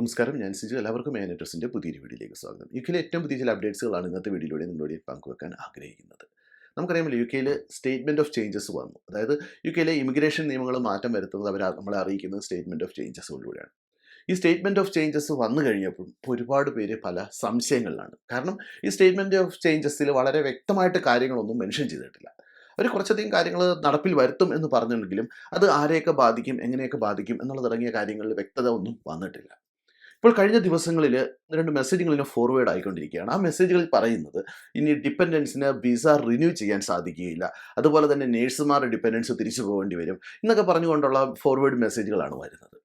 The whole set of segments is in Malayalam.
നമസ്കാരം ഞാൻ സിജു. എല്ലാവർക്കും മാനേറ്റേഴ്സിന്റെ പുതിയൊരു വീഡിയോയിലേക്ക് സ്വാഗതം. യു കെയിലെ ഏറ്റവും പുതിയ ചില അപ്ഡേറ്റ്സുകളാണ് ഇന്നത്തെ വീഡിയോയിലൂടെ നിങ്ങളോട് പങ്കുവെക്കാൻ ആഗ്രഹിക്കുന്നത്. നമുക്കറിയാമല്ലോ യു കെയിൽ സ്റ്റേറ്റ്മെന്റ് ഓഫ് ചേഞ്ചസ് വന്നു. അതായത് യു കെയിലെ ഇമിഗ്രേഷൻ നിയമങ്ങൾ മാറ്റം വരുത്തുന്നത് അവർ നമ്മളെ അറിയിക്കുന്നത് സ്റ്റേറ്റ്മെന്റ് ഓഫ് ചേഞ്ചസുകളിലൂടെയാണ്. ഈ സ്റ്റേറ്റ്മെന്റ് ഓഫ് ചേഞ്ചസ് വന്നു കഴിഞ്ഞപ്പോൾ ഒരുപാട് പേര് പല സംശയങ്ങളിലാണ്. കാരണം ഈ സ്റ്റേറ്റ്മെന്റ് ഓഫ് ചേഞ്ചസിൽ വളരെ വ്യക്തമായിട്ട് കാര്യങ്ങളൊന്നും മെൻഷൻ ചെയ്തിട്ടില്ല. അവർ കുറച്ചധികം കാര്യങ്ങൾ നടപ്പിൽ വരുത്തും എന്ന് പറഞ്ഞെങ്കിലും അത് ആരെയൊക്കെ ബാധിക്കും എങ്ങനെയൊക്കെ ബാധിക്കും എന്നുള്ള തുടങ്ങിയ കാര്യങ്ങളിൽ വ്യക്തത ഒന്നും വന്നിട്ടില്ല. ഇപ്പോൾ കഴിഞ്ഞ ദിവസങ്ങളിൽ രണ്ട് മെസ്സേജുകൾ ഇങ്ങനെ ഫോർവേഡ് ആയിക്കൊണ്ടിരിക്കുകയാണ്. ആ മെസ്സേജുകളിൽ പറയുന്നത് ഇനി ഡിപ്പെൻഡൻസിന് വിസ റിന്യൂ ചെയ്യാൻ സാധിക്കുകയില്ല. അതുപോലെ തന്നെ നേഴ്സുമാരുടെ ഡിപ്പെൻഡൻസ് തിരിച്ചു പോകേണ്ടി വരും എന്നൊക്കെ പറഞ്ഞുകൊണ്ടുള്ള ഫോർവേഡ് മെസ്സേജുകളാണ് വരുന്നത്.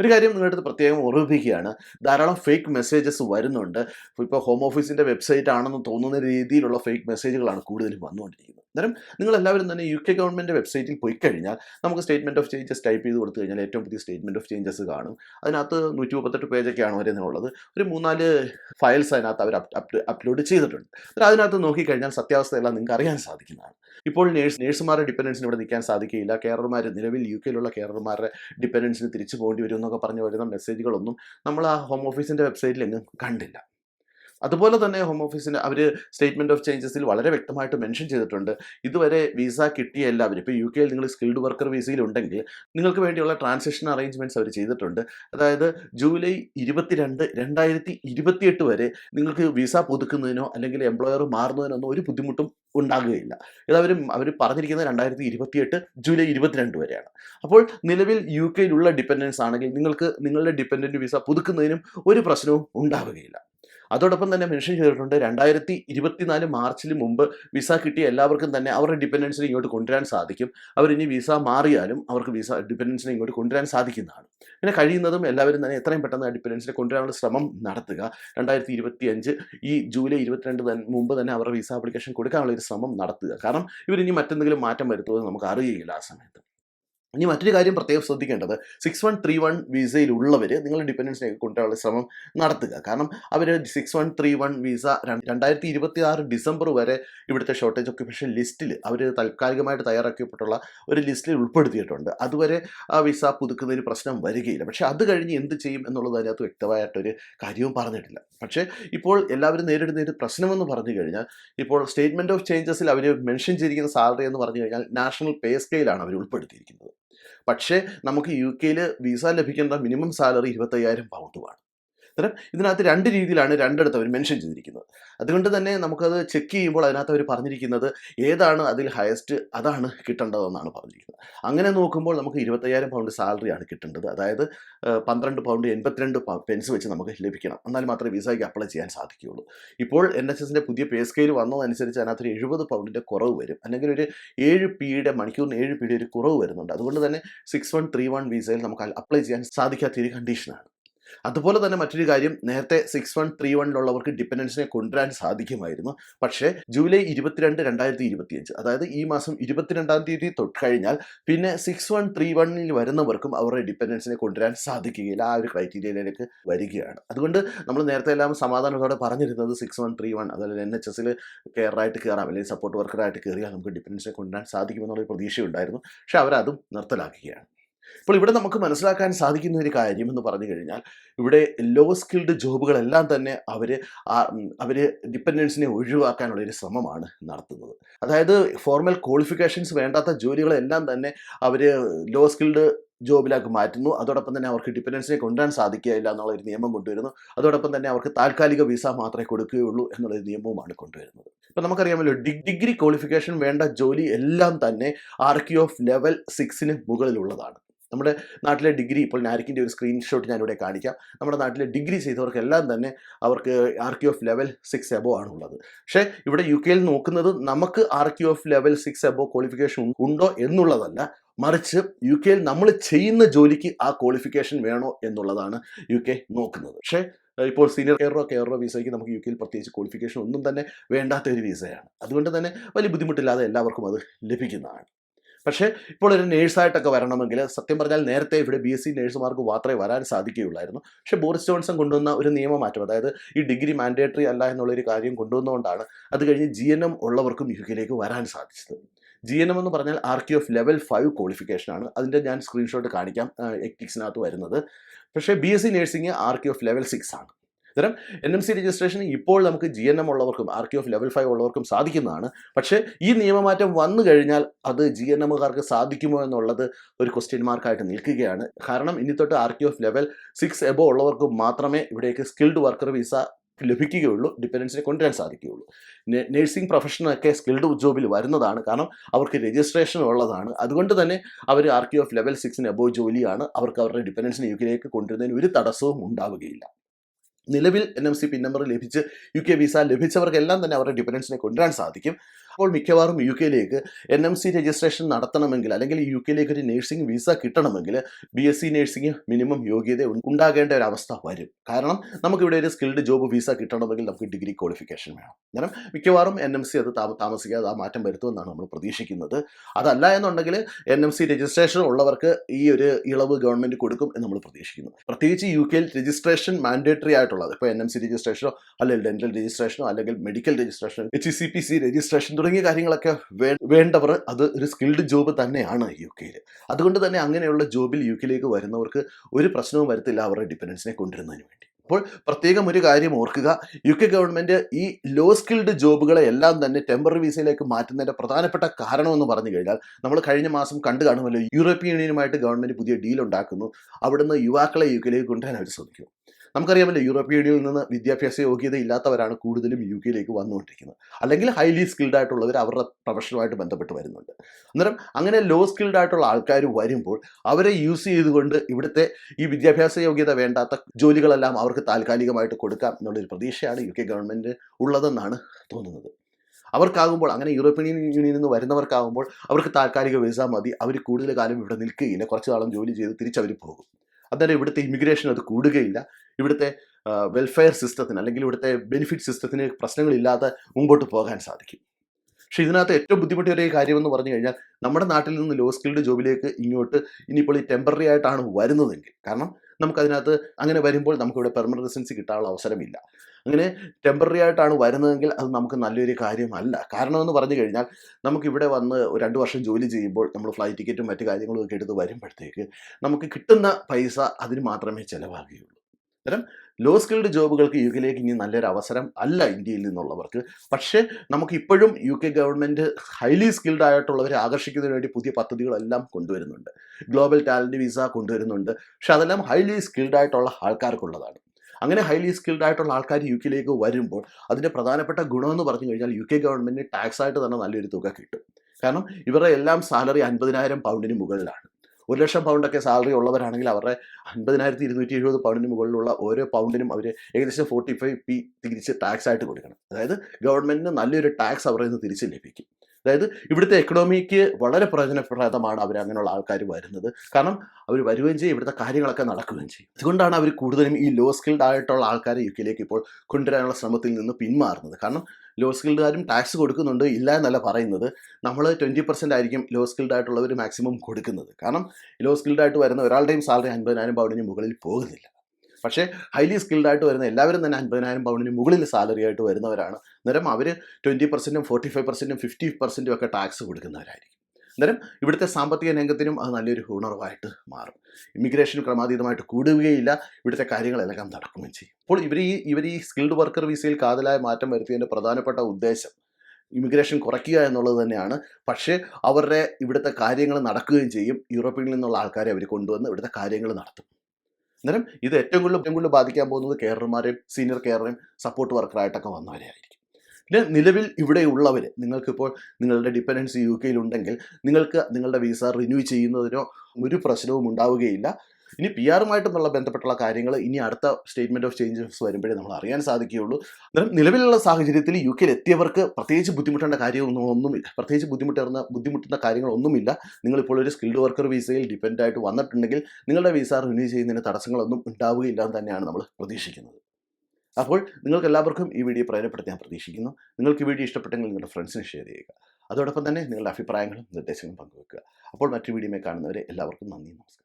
ഒരു കാര്യം നിങ്ങളുടെ പ്രത്യേകം ഓർമ്മിപ്പിക്കുകയാണ്. ധാരാളം ഫേക്ക് മെസ്സേജസ് വരുന്നുണ്ട്. ഇപ്പോൾ ഹോം ഓഫീസിന്റെ വെബ്സൈറ്റ് ആണെന്ന് തോന്നുന്ന രീതിയിലുള്ള ഫേക്ക് മെസ്സേജുകളാണ് കൂടുതലും വന്നുകൊണ്ടിരിക്കുന്നത്. അന്നേരം നിങ്ങൾ എല്ലാവരും തന്നെ യു കെ ഗവൺമെന്റ് വെബ്സൈറ്റിൽ പോയി കഴിഞ്ഞാൽ നമുക്ക് സ്റ്റേറ്റ്മെന്റ് ഓഫ് ചേഞ്ചസ് ടൈപ്പ് ചെയ്ത് കൊടുത്തു കഴിഞ്ഞാൽ ഏറ്റവും പുതിയ സ്റ്റേറ്റ്മെന്റ് ഓഫ് ചേഞ്ചസ് കാണും. അതിനകത്ത് നൂറ്റി മുപ്പത്തെട്ട് പേജൊക്കെയാണ് വരുന്നുള്ളത് ഒരു മൂന്നാൽ ഫയൽസ് അതിനകത്ത് അവർ അപ്ലോഡ് ചെയ്തിട്ടുണ്ട്. അപ്പോൾ അതിനകത്ത് നോക്കിക്കഴിഞ്ഞാൽ സത്യാവസ്ഥയെല്ലാം നിങ്ങൾക്ക് അറിയാൻ സാധിക്കുന്നതാണ്. ഇപ്പോൾ നേഴ്സ് നേഴ്സുമാരുടെ ഡിപ്പെൻഡൻസിന് ഇവിടെ നിൽക്കാൻ സാധിക്കില്ല കെയർമാർ നിലവിൽ യു കെയിലുള്ള കെയർമാരുടെ ഡിപ്പെൻഡൻസിന് തിരിച്ചു പോകേണ്ടി വരും എന്നൊക്കെ പറഞ്ഞു വരുന്ന മെസ്സേജുകളൊന്നും നമ്മൾ ആ ഹോം ഓഫീസിന്റെ വെബ്സൈറ്റിൽ എങ്ങും കണ്ടില്ല. അതുപോലെ തന്നെ ഹോം ഓഫീസിന് അവർ സ്റ്റേറ്റ്മെന്റ് ഓഫ് ചേഞ്ചസിൽ വളരെ വ്യക്തമായിട്ട് മെൻഷൻ ചെയ്തിട്ടുണ്ട്. ഇതുവരെ വിസ കിട്ടിയ എല്ലാവരും ഇപ്പോൾ യു കെയിൽ നിങ്ങൾ സ്കിൽഡ് വർക്കർ വിസയിൽ ഉണ്ടെങ്കിൽ നിങ്ങൾക്ക് വേണ്ടിയുള്ള ട്രാൻസാക്ഷൻ അറേഞ്ച്മെന്റ്സ് അവർ ചെയ്തിട്ടുണ്ട്. അതായത് ജൂലൈ ഇരുപത്തിരണ്ട് രണ്ടായിരത്തി ഇരുപത്തിയെട്ട് വരെ നിങ്ങൾക്ക് വിസ പുതുക്കുന്നതിനോ അല്ലെങ്കിൽ എംപ്ലോയർ മാറുന്നതിനോ ഒന്നും ഒരു ബുദ്ധിമുട്ടും ഉണ്ടാകുകയില്ല. ഇത് അവർ അവർ പറഞ്ഞിരിക്കുന്നത് രണ്ടായിരത്തി ഇരുപത്തിയെട്ട് ജൂലൈ ഇരുപത്തിരണ്ട് വരെയാണ്. അപ്പോൾ നിലവിൽ യു കെയിലുള്ള ഡിപ്പെൻഡൻസ് ആണെങ്കിൽ നിങ്ങൾക്ക് നിങ്ങളുടെ ഡിപ്പെൻഡന്റ് വിസ പുതുക്കുന്നതിനും ഒരു പ്രശ്നവും ഉണ്ടാവുകയില്ല. അതോടൊപ്പം തന്നെ മെൻഷൻ ചെയ്തിട്ടുണ്ട് രണ്ടായിരത്തി ഇരുപത്തിനാല് മാർച്ചിൽ മുമ്പ് വിസ കിട്ടിയ എല്ലാവർക്കും തന്നെ അവരുടെ ഡിപ്പെൻഡൻസിനെ ഇങ്ങോട്ട് കൊണ്ടുവരാൻ സാധിക്കും. അവരിനി വിസ മാറിയാലും അവർക്ക് വിസ ഡിപ്പെൻഡൻസിനെ ഇങ്ങോട്ട് കൊണ്ടുവരാൻ സാധിക്കുന്നതാണ്. പിന്നെ കഴിയുന്നതും എല്ലാവരും തന്നെ എത്രയും പെട്ടെന്ന് ആ ഡിപ്പെൻഡൻസിനെ കൊണ്ടുവരാനുള്ള ശ്രമം നടത്തുക. രണ്ടായിരത്തി ഇരുപത്തി അഞ്ച് ഈ ജൂലൈ ഇരുപത്തിരണ്ട് മുമ്പ് തന്നെ അവരുടെ വിസ ആപ്ലിക്കേഷൻ കൊടുക്കാനുള്ള ഒരു ശ്രമം നടത്തുക. കാരണം ഇവരിനി മറ്റെന്തെങ്കിലും മാറ്റം വരുത്തുമെന്ന് നമുക്ക് അറിയുകയില്ല ആ സമയത്ത്. ഇനി മറ്റൊരു കാര്യം പ്രത്യേകം ശ്രദ്ധിക്കേണ്ടത്. സിക്സ് വൺ ത്രീ വൺ വിസയിലുള്ളവർ നിങ്ങൾ ഡിപ്പെൻഡൻസിനെ കൊണ്ടുവരാനുള്ള ശ്രമം നടത്തുക. കാരണം അവർ six one three one visa രണ്ടായിരത്തി ഇരുപത്തി ആറ് ഡിസംബർ വരെ ഇവിടുത്തെ ഷോർട്ടേജ് ഒക്യുപേഷൻ ലിസ്റ്റിൽ അവർ താൽക്കാലികമായിട്ട് തയ്യാറാക്കിയപ്പെട്ടുള്ള ഒരു ലിസ്റ്റിൽ ഉൾപ്പെടുത്തിയിട്ടുണ്ട്. അതുവരെ ആ വിസ പുതുക്കുന്നതിന് പ്രശ്നം വരികയില്ല. പക്ഷേ അത് കഴിഞ്ഞ് എന്ത് ചെയ്യും എന്നുള്ളത് അതിനകത്ത് വ്യക്തമായിട്ടൊരു കാര്യവും പറഞ്ഞിട്ടില്ല. പക്ഷേ ഇപ്പോൾ എല്ലാവരും നേരിടുന്ന ഒരു പ്രശ്നമെന്ന് പറഞ്ഞു കഴിഞ്ഞാൽ ഇപ്പോൾ സ്റ്റേറ്റ്മെന്റ് ഓഫ് ചേഞ്ചസിൽ അവർ മെൻഷൻ ചെയ്തിരിക്കുന്ന സാലറി എന്ന് പറഞ്ഞു കഴിഞ്ഞാൽ നാഷണൽ പേ സ്കെയിലാണ് അവർ ഉൾപ്പെടുത്തിയിരിക്കുന്നത്. പക്ഷേ നമുക്ക് യു കെയിൽ വിസ ലഭിക്കേണ്ട മിനിമം സാലറി ഇരുപത്തയ്യായിരം പൗണ്ടുമാണ്. അന്നേരം ഇതിനകത്ത് രണ്ട് രീതിയിലാണ് രണ്ടിടത്ത് അവർ മെൻഷൻ ചെയ്തിരിക്കുന്നത്. അതുകൊണ്ട് തന്നെ നമുക്കത് ചെക്ക് ചെയ്യുമ്പോൾ അതിനകത്ത് അവർ പറഞ്ഞിരിക്കുന്നത് ഏതാണ് അതിൽ ഹയസ്റ്റ് അതാണ് കിട്ടേണ്ടതെന്നാണ് പറഞ്ഞിരിക്കുന്നത്. അങ്ങനെ നോക്കുമ്പോൾ നമുക്ക് ഇരുപത്തയ്യായിരം പൗണ്ട് സാലറിയാണ് കിട്ടേണ്ടത്. അതായത് പന്ത്രണ്ട് പൗണ്ട് എൺപത്തിരണ്ട് പെൻസ് വെച്ച് നമുക്ക് ലഭിക്കണം. എന്നാൽ മാത്രമേ വിസയ്ക്ക് അപ്ലൈ ചെയ്യാൻ സാധിക്കുകയുള്ളൂ. ഇപ്പോൾ എൻ എസ് എസിന്റെ പുതിയ പേ സ്കെയിൽ വന്നതനുസരിച്ച് അതിനകത്ത് ഒരു എഴുപത് പൗണ്ടിന്റെ കുറവ് വരും. അല്ലെങ്കിൽ ഒരു ഏഴ് പിയുടെ മണിക്കൂറിന് ഏഴ് പിയുടെ ഒരു കുറവ് വരുന്നുണ്ട്. അതുകൊണ്ട് തന്നെ സിക്സ് വൺ ത്രീ വൺ വിസയിൽ നമുക്ക് അപ്ലൈ ചെയ്യാൻ സാധിക്കാത്തൊരു കണ്ടീഷനാണ് അതുപോലെ തന്നെ മറ്റൊരു കാര്യം നേരത്തെ സിക്സ് വൺ ത്രീ വണ്ണിലുള്ളവർക്ക് ഡിപ്പെൻഡൻസിനെ കൊണ്ടുവരാൻ സാധിക്കുമായിരുന്നു. പക്ഷേ ജൂലൈ ഇരുപത്തിരണ്ട് രണ്ടായിരത്തി ഇരുപത്തിയഞ്ച് അതായത് ഈ മാസം ഇരുപത്തിരണ്ടാം തീയതി തൊട്ട് കഴിഞ്ഞാൽ പിന്നെ സിക്സ് വൺ ത്രീ വണ്ണിൽ വരുന്നവർക്കും അവരുടെ ഡിപ്പെൻഡൻസിനെ കൊണ്ടുവരാൻ സാധിക്കുകയില്ല. ആ ഒരു ക്രൈറ്റീരിയയിലേക്ക് വരികയാണ്. അതുകൊണ്ട് നമ്മൾ നേരത്തെ എല്ലാം സമാധാനത്തോടെ പറഞ്ഞിരുന്നത് സിക്സ് വൺ ത്രീ വൺ അതുപോലെ എൻ എച്ച് എസിൽ കെയറായിട്ട് കയറാം അല്ലെങ്കിൽ സപ്പോർട്ട് വർക്കറായിട്ട് കയറിയാൽ നമുക്ക് ഡിപ്പെൻഡൻസിനെ കൊണ്ടുവരാൻ സാധിക്കുമെന്നുള്ള പ്രതീക്ഷയുണ്ടായിരുന്നു. പക്ഷേ അവരതും നിർത്തലാക്കുകയാണ്. ഇപ്പോൾ ഇവിടെ നമുക്ക് മനസ്സിലാക്കാൻ സാധിക്കുന്ന ഒരു കാര്യം എന്ന് പറഞ്ഞു കഴിഞ്ഞാൽ ഇവിടെ ലോ സ്കിൽഡ് ജോബുകളെല്ലാം തന്നെ അവർ അവർ ഡിപ്പെൻഡൻസിനെ ഒഴിവാക്കാനുള്ള ഒരു ശ്രമമാണ് നടത്തുന്നത്. അതായത് ഫോർമൽ ക്വാളിഫിക്കേഷൻസ് വേണ്ടാത്ത ജോലികളെല്ലാം തന്നെ അവർ ലോ സ്കിൽഡ് ജോബിലേക്ക് മാറ്റുന്നു. അതോടൊപ്പം തന്നെ അവർക്ക് ഡിപ്പെൻഡൻസിനെ കൊണ്ടുവരാൻ സാധിക്കുകയില്ല എന്നുള്ള ഒരു നിയമം കൊണ്ടുവരുന്നു. അതോടൊപ്പം തന്നെ അവർക്ക് താൽക്കാലിക വിസ മാത്രമേ കൊടുക്കുകയുള്ളൂ എന്നുള്ള ഒരു നിയമവുമാണ് കൊണ്ടുവരുന്നത്. ഇപ്പം നമുക്കറിയാമല്ലോ ഡിഗ്രി ക്വാളിഫിക്കേഷൻ വേണ്ട ജോലി എല്ലാം തന്നെ ആർക്കി ഓഫ് ലെവൽ സിക്സിന് മുകളിലുള്ളതാണ്. നമ്മുടെ നാട്ടിലെ ഡിഗ്രി ഇപ്പോൾ നാരിക്കിന്റെ ഒരു സ്ക്രീൻഷോട്ട് ഞാനിവിടെ കാണിക്കാം. നമ്മുടെ നാട്ടിലെ ഡിഗ്രി ചെയ്തവർക്കെല്ലാം തന്നെ അവർക്ക് R Q level six above ആണുള്ളത്. പക്ഷേ ഇവിടെ യു കെയിൽ നോക്കുന്നത് നമുക്ക് R Q level six above qualification ഉണ്ടോ എന്നുള്ളതല്ല മറിച്ച് യു കെയിൽ നമ്മൾ ചെയ്യുന്ന ജോലിക്ക് ആ ക്വാളിഫിക്കേഷൻ വേണോ എന്നുള്ളതാണ് യു കെ നോക്കുന്നത്. പക്ഷേ ഇപ്പോൾ സീനിയർ കെയറോ കെയറോ വിസയ്ക്ക് നമുക്ക് യു കെയിൽ പ്രത്യേകിച്ച് ക്വാളിഫിക്കേഷൻ ഒന്നും തന്നെ വേണ്ടാത്ത ഒരു വിസയാണ് അതുകൊണ്ട് തന്നെ വലിയ ബുദ്ധിമുട്ടില്ലാതെ എല്ലാവർക്കും അത് ലഭിക്കുന്നതാണ്. പക്ഷേ ഇപ്പോൾ ഒരു നേഴ്സായിട്ടൊക്കെ വരണമെങ്കിൽ സത്യം പറഞ്ഞാൽ നേരത്തെ ഇവിടെ ബി എസ് സി നേഴ്സുമാർക്ക് മാത്രമേ വരാൻ സാധിക്കുകയുള്ളായിരുന്നു. പക്ഷേ ബോറിസ് ജോൺസൺ കൊണ്ടുവന്ന ഒരു നിയമമാറ്റം അതായത് ഈ ഡിഗ്രി മാൻഡേറ്ററി അല്ല എന്നുള്ളൊരു കാര്യം കൊണ്ടുവന്നുകൊണ്ടാണ് അത് കഴിഞ്ഞ് ജി എൻ എം ഉള്ളവർക്കും യു കെയിലേക്ക് വരാൻ സാധിച്ചത്. ജി എൻ എം എന്ന് പറഞ്ഞാൽ R Q of level five ക്വാളിഫിക്കേഷനാണ് അതിന്റെ ഞാൻ സ്ക്രീൻഷോട്ട് കാണിക്കാം എക്ടിക്സിനകത്ത് വരുന്നത്. പക്ഷേ B S C nursing R K of level six ആണ്. അന്നേരം എൻ എം സി രജിസ്ട്രേഷൻ ഇപ്പോൾ നമുക്ക് ജി എൻ എം ഉള്ളവർക്കും R K of level five ഉള്ളവർക്കും സാധിക്കുന്നതാണ്. പക്ഷേ ഈ നിയമമാറ്റം വന്നു കഴിഞ്ഞാൽ അത് ജി എൻ എമ്മുകാർക്ക് സാധിക്കുമോ എന്നുള്ളത് ഒരു ക്വസ്റ്റ്യൻ മാർക്കായിട്ട് നിൽക്കുകയാണ്. കാരണം ഇനി തൊട്ട് R K of level six above ഉള്ളവർക്ക് മാത്രമേ ഇവിടേക്ക് സ്കിൽഡ് വർക്കർ വിസ ലഭിക്കുകയുള്ളൂ ഡിപ്പെൻഡൻസിനെ കൊണ്ടുവരാൻ സാധിക്കുകയുള്ളൂ. നേഴ്സിംഗ് പ്രൊഫഷനൊക്കെ സ്കിൽഡ് ജോബിൽ വരുന്നതാണ്. കാരണം അവർക്ക് രജിസ്ട്രേഷൻ ഉള്ളതാണ്. അതുകൊണ്ട് തന്നെ അവർ ആർ കെ ഓഫ് ലെവൽ സിക്സിന് എബോ ജോലിയാണ്. അവർക്ക് അവരുടെ ഡിപ്പെൻഡൻസിനെ യുഗിലേക്ക് കൊണ്ടുവരുന്നതിന് ഒരു തടസ്സവും ഉണ്ടാവുകയില്ല. നിലവിൽ N M C pin number ലഭിച്ച് യു കെ വിസ ലഭിച്ചവർക്കെല്ലാം തന്നെ അവരുടെ ഡിപ്പെൻഡൻസിനെ കൊണ്ടുവരാൻ സാധിക്കും. അപ്പോൾ മിക്കവാറും യു കെയിലേക്ക് എൻ എം സി രജിസ്ട്രേഷൻ നടത്തണമെങ്കിൽ അല്ലെങ്കിൽ യു കെയിലേക്ക് ഒരു നേഴ്സിംഗ് വിസ കിട്ടണമെങ്കിൽ B S C nursing minimum യോഗ്യത ഉണ്ടാകേണ്ട ഒരു അവസ്ഥ വരും. കാരണം നമുക്കിവിടെ ഒരു സ്കിൽഡ് ജോബ് വിസ കിട്ടണമെങ്കിൽ നമുക്ക് ഡിഗ്രി ക്വാളിഫിക്കേഷൻ വേണം. കാരണം മിക്കവാറും എൻ എം സി അത് താമ- താമസിക്കാതെ ആ മാറ്റം വരുത്തുമെന്നാണ് നമ്മൾ പ്രതീക്ഷിക്കുന്നത്. അതല്ല എന്നുണ്ടെങ്കിൽ എൻ എം സി രജിസ്ട്രേഷൻ ഉള്ളവർക്ക് ഈ ഒരു ഇളവ് ഗവൺമെന്റ് കൊടുക്കും എന്ന് നമ്മൾ പ്രതീക്ഷിക്കുന്നു. പ്രത്യേകിച്ച് യു കെയിൽ രജിസ്ട്രേഷൻ മാൻഡേറ്ററി ആയിട്ടുള്ളത് ഇപ്പോൾ എൻ എം സി രജിസ്ട്രേഷനോ അല്ലെങ്കിൽ ഡെന്റൽ രജിസ്ട്രേഷനോ അല്ലെങ്കിൽ medical registration H C P C registration തുടങ്ങിയ കാര്യങ്ങളൊക്കെ വേണ്ടവർ അത് ഒരു സ്കിൽഡ് ജോബ് തന്നെയാണ് യു കെയിൽ അതുകൊണ്ട് തന്നെ അങ്ങനെയുള്ള ജോബിൽ യു കെയിലേക്ക് വരുന്നവർക്ക് ഒരു പ്രശ്നവും വരത്തില്ല അവരുടെ ഡിപ്പെൻഡൻസിനെ കൊണ്ടുവരുന്നതിന് വേണ്ടി. അപ്പോൾ പ്രത്യേകം ഒരു കാര്യം ഓർക്കുക യു കെ ഗവൺമെന്റ് ഈ ലോ സ്കിൽഡ് ജോബുകളെ എല്ലാം തന്നെ ടെമ്പററി വിസയിലേക്ക് മാറ്റുന്നതിന്റെ പ്രധാനപ്പെട്ട കാരണമെന്ന് പറഞ്ഞു കഴിഞ്ഞാൽ നമ്മൾ കഴിഞ്ഞ മാസം കണ്ടു കാണുമല്ലോ യൂറോപ്യൻ യൂണിയനുമായിട്ട് ഗവൺമെന്റ് പുതിയ ഡീൽ ഉണ്ടാക്കുന്നു. അവിടുന്ന് യുവാക്കളെ യു കെയിലേക്ക് കൊണ്ടുവരാൻ അവർ ശ്രമിക്കും നമുക്കറിയാമല്ലോ യൂറോപ്യൻ യൂണിയനിൽ നിന്ന് വിദ്യാഭ്യാസ യോഗ്യത ഇല്ലാത്തവരാണ് കൂടുതലും യു കെയിലേക്ക് വന്നുകൊണ്ടിരിക്കുന്നത്. അല്ലെങ്കിൽ ഹൈലി സ്കിൽഡ് ആയിട്ടുള്ളവർ അവരുടെ പ്രൊഫഷനുമായിട്ട് ബന്ധപ്പെട്ട് വരുന്നുണ്ട്. അന്നേരം അങ്ങനെ ലോ സ്കിൽഡ് ആയിട്ടുള്ള ആൾക്കാർ വരുമ്പോൾ അവരെ യൂസ് ചെയ്തുകൊണ്ട് ഇവിടുത്തെ ഈ വിദ്യാഭ്യാസ യോഗ്യത വേണ്ടാത്ത ജോലികളെല്ലാം അവർക്ക് താൽക്കാലികമായിട്ട് കൊടുക്കാം എന്നുള്ളൊരു പ്രതീക്ഷയാണ് യു കെ ഗവൺമെന്റ് ഉള്ളതെന്നാണ് തോന്നുന്നത്. അവർക്കാകുമ്പോൾ അങ്ങനെ യൂറോപ്യൻ യൂണിയനിൽ നിന്ന് വരുന്നവർക്കാകുമ്പോൾ അവർക്ക് താൽക്കാലിക വിസ മതി. അവർ കൂടുതൽ കാലം ഇവിടെ നിൽക്കുകയില്ല. കുറച്ച് കാലം ജോലി ചെയ്ത് തിരിച്ചവർ പോകും. അന്നേരം ഇവിടുത്തെ ഇമിഗ്രേഷൻ അത് കൂടുകയില്ല. ഇവിടുത്തെ വെൽഫെയർ സിസ്റ്റത്തിന് അല്ലെങ്കിൽ ഇവിടുത്തെ ബെനിഫിറ്റ് സിസ്റ്റത്തിന് പ്രശ്നങ്ങളില്ലാതെ മുമ്പോട്ട് പോകാൻ സാധിക്കും. പക്ഷെ ഇതിനകത്ത് ഏറ്റവും ബുദ്ധിമുട്ടേറിയ കാര്യം എന്ന് പറഞ്ഞു കഴിഞ്ഞാൽ നമ്മുടെ നാട്ടിൽ നിന്ന് ലോ സ്കിൽഡ് ജോബിലേക്ക് ഇങ്ങോട്ട് ഇനിയിപ്പോൾ ഈ ടെമ്പററി ആയിട്ടാണ് വരുന്നതെങ്കിൽ. കാരണം നമുക്കതിനകത്ത് അങ്ങനെ വരുമ്പോൾ നമുക്കിവിടെ പെർമനന്റ് റെസിഡൻസി കിട്ടാനുള്ള അവസരമില്ല. അങ്ങനെ ടെമ്പററി ആയിട്ടാണ് വരുന്നതെങ്കിൽ അത് നമുക്ക് നല്ലൊരു കാര്യമല്ല. കാരണം എന്ന് പറഞ്ഞു കഴിഞ്ഞാൽ നമുക്കിവിടെ വന്ന് രണ്ട് വർഷം ജോലി ചെയ്യുമ്പോൾ നമ്മൾ ഫ്ലൈറ്റ് ടിക്കറ്റും മറ്റു കാര്യങ്ങളും ഒക്കെ എടുത്ത് വരുമ്പോഴത്തേക്ക് നമുക്ക് കിട്ടുന്ന പൈസ അതിന് മാത്രമേ ചിലവാകുകയുള്ളൂ. അന്നേരം ലോ സ്കിൽഡ് ജോബുകൾക്ക് യു കെയിലേക്ക് ഇനി നല്ലൊരു അവസരം അല്ല ഇന്ത്യയിൽ നിന്നുള്ളവർക്ക്. പക്ഷേ നമുക്ക് ഇപ്പോഴും U K government highly skilled ആയിട്ടുള്ളവരെ ആകർഷിക്കുന്നതിന് വേണ്ടി പുതിയ പദ്ധതികളെല്ലാം കൊണ്ടുവരുന്നുണ്ട്. ഗ്ലോബൽ ടാലന്റ് വിസ കൊണ്ടുവരുന്നുണ്ട്. പക്ഷെ അതെല്ലാം ഹൈലി സ്കിൽഡ് ആയിട്ടുള്ള ആൾക്കാർക്കുള്ളതാണ്. അങ്ങനെ ഹൈലി സ്കിൽഡ് ആയിട്ടുള്ള ആൾക്കാർ യു കെയിലേക്ക് വരുമ്പോൾ അതിന്റെ പ്രധാനപ്പെട്ട ഗുണമെന്ന് പറഞ്ഞു കഴിഞ്ഞാൽ യു കെ ഗവൺമെന്റിന് ടാക്സ് ആയിട്ട് തന്നെ നല്ലൊരു തുക കിട്ടും. കാരണം ഇവരുടെ എല്ലാം സാലറി അൻപതിനായിരം പൗണ്ടിന് മുകളിലാണ്. ഒരു ലക്ഷം പൗണ്ടൊക്കെ സാലറി ഉള്ളവരാണെങ്കിൽ അവരുടെ അൻപതിനായിരത്തി ഇരുന്നൂറ്റി എഴുപത് പൗണ്ടിന് മുകളിലുള്ള ഓരോ പൗണ്ടിനും അവർ ഏകദേശം ഫോർട്ടി ഫൈവ് പി തിരിച്ച് ടാക്സ് ആയിട്ട് കൊടുക്കണം. അതായത് ഗവൺമെന്റിന് നല്ലൊരു ടാക്സ് അവരിൽ നിന്ന് തിരിച്ച് ലഭിക്കും. അതായത് ഇവിടുത്തെ എക്കണോമിക്ക് വളരെ പ്രയോജനപ്രദമാണ് അവർ അങ്ങനെയുള്ള ആൾക്കാർ വരുന്നത്. കാരണം അവർ വരികയും ചെയ്യും ഇവിടുത്തെ കാര്യങ്ങളൊക്കെ നടക്കുകയും ചെയ്യും. അതുകൊണ്ടാണ് അവർ കൂടുതലും ഈ ലോ സ്കിൽഡ് ആയിട്ടുള്ള ആൾക്കാരെ യു കെയിലേക്ക് ഇപ്പോൾ കൊണ്ടുവരാനുള്ള ശ്രമത്തിൽ നിന്ന് പിന്മാറുന്നത്. കാരണം ലോ സ്കിൽഡുകാരും ടാക്സ് കൊടുക്കുന്നുണ്ട് ഇല്ല എന്നല്ല പറയുന്നത്. നമ്മൾ ട്വന്റി പെർസെന്റ് ആയിരിക്കും ലോ സ്കിൽഡ് ആയിട്ടുള്ളവർ മാക്സിമം കൊടുക്കുന്നത്. കാരണം ലോ സ്കിൽഡ് ആയിട്ട് വരുന്ന ഒരാളുടെയും സാലറി അൻപതിനായിരം പൗണ്ടിന് മുകളിൽ പോകുന്നില്ല. പക്ഷേ ഹൈലി സ്കിൽഡ് ആയിട്ട് വരുന്ന എല്ലാവരും തന്നെ അൻപതിനായിരം പൗണ്ടിന് മുകളിൽ സാലറി ആയിട്ട് വരുന്നവരാണ്. അന്നേരം അവർ ട്വന്റി പെർസെന്റും ഫോർട്ടി ഫൈവ് പെർസെന്റും ഫിഫ്റ്റി പെർസെന്റും ഒക്കെ ടാക്സ് കൊടുക്കുന്നവരായിരിക്കും. അന്നേരം ഇവിടുത്തെ സാമ്പത്തിക രംഗത്തിനും അത് നല്ലൊരു ഉണർവായിട്ട് മാറും. ഇമിഗ്രേഷൻ ക്രമാതീതമായിട്ട് കൂടുകയില്ല ഇവിടുത്തെ കാര്യങ്ങളെല്ലാം നടക്കുകയും ചെയ്യും. അപ്പോൾ ഇവർ ഈ ഇവർ ഈ സ്കിൽഡ് വർക്കർ വിസയിൽ കാതലായ മാറ്റം വരുത്തിയതിന്റെ പ്രധാനപ്പെട്ട ഉദ്ദേശം ഇമിഗ്രേഷൻ കുറയ്ക്കുക എന്നുള്ളത് തന്നെയാണ്. പക്ഷേ അവരുടെ ഇവിടുത്തെ കാര്യങ്ങൾ നടക്കുകയും ചെയ്യും. യൂറോപ്പിൽ നിന്നുള്ള ആൾക്കാരെ അവർ കൊണ്ടുവന്ന് ഇവിടുത്തെ കാര്യങ്ങൾ നടത്തും. അന്നേരം ഇത് ഏറ്റവും കൂടുതൽ ഏറ്റവും കൂടുതൽ ബാധിക്കാൻ പോകുന്നത് കെയർമാരെയും സീനിയർ കെയറേയും സപ്പോർട്ട് വർക്കറായിട്ടൊക്കെ വന്നവരെയായിരിക്കും. പിന്നെ നിലവിൽ ഇവിടെ ഉള്ളവർ നിങ്ങൾക്കിപ്പോൾ നിങ്ങളുടെ ഡിപ്പെൻഡൻസ് യു കെയിലുണ്ടെങ്കിൽ നിങ്ങൾക്ക് നിങ്ങളുടെ വിസ റിന്യൂ ചെയ്യുന്നതിനോ ഒരു പ്രശ്നവും ഉണ്ടാവുകയില്ല. ഇനി പി ആറുമായിട്ടുള്ള ബന്ധപ്പെട്ടുള്ള കാര്യങ്ങൾ ഇനി അടുത്ത സ്റ്റേറ്റ്മെന്റ് ഓഫ് ചേഞ്ചസ് വരുമ്പോഴേ നമ്മൾ അറിയാൻ സാധിക്കുകയുള്ളൂ. അന്നേരം നിലവിലുള്ള സാഹചര്യത്തിൽ യു കെയിൽ എത്തിയവർക്ക് പ്രത്യേകിച്ച് ബുദ്ധിമുട്ടേണ്ട കാര്യമൊന്നുമില്ല പ്രത്യേകിച്ച് ബുദ്ധിമുട്ടുന്ന ബുദ്ധിമുട്ടുന്ന കാര്യങ്ങളൊന്നുമില്ല. നിങ്ങളിപ്പോൾ ഒരു സ്കിൽഡ് വർക്കർ വിസയിൽ ഡിപ്പെൻഡ് ആയിട്ട് വന്നിട്ടുണ്ടെങ്കിൽ നിങ്ങളുടെ വിസ റിന്യൂ ചെയ്യുന്നതിന് തടസ്സങ്ങളൊന്നും ഉണ്ടാവുകയില്ല എന്ന് തന്നെയാണ് നമ്മൾ പ്രതീക്ഷിക്കുന്നത്. അപ്പോൾ നിങ്ങൾക്ക് എല്ലാവർക്കും ഈ വീഡിയോ പ്രയോജനപ്പെടുത്തി ഞാൻ പ്രതീക്ഷിക്കുന്നു. നിങ്ങൾക്ക് ഈ വീഡിയോ ഇഷ്ടപ്പെട്ടെങ്കിൽ നിങ്ങളുടെ ഫ്രണ്ട്സിന് ഷെയർ ചെയ്യുക. അതോടൊപ്പം തന്നെ നിങ്ങളുടെ അഭിപ്രായങ്ങളും നിർദ്ദേശങ്ങളും പങ്കുവെക്കുക. അപ്പോൾ മറ്റു വീഡിയോയിൽ കാണുന്നവരെ എല്ലാവർക്കും നന്ദി നമസ്കാരം.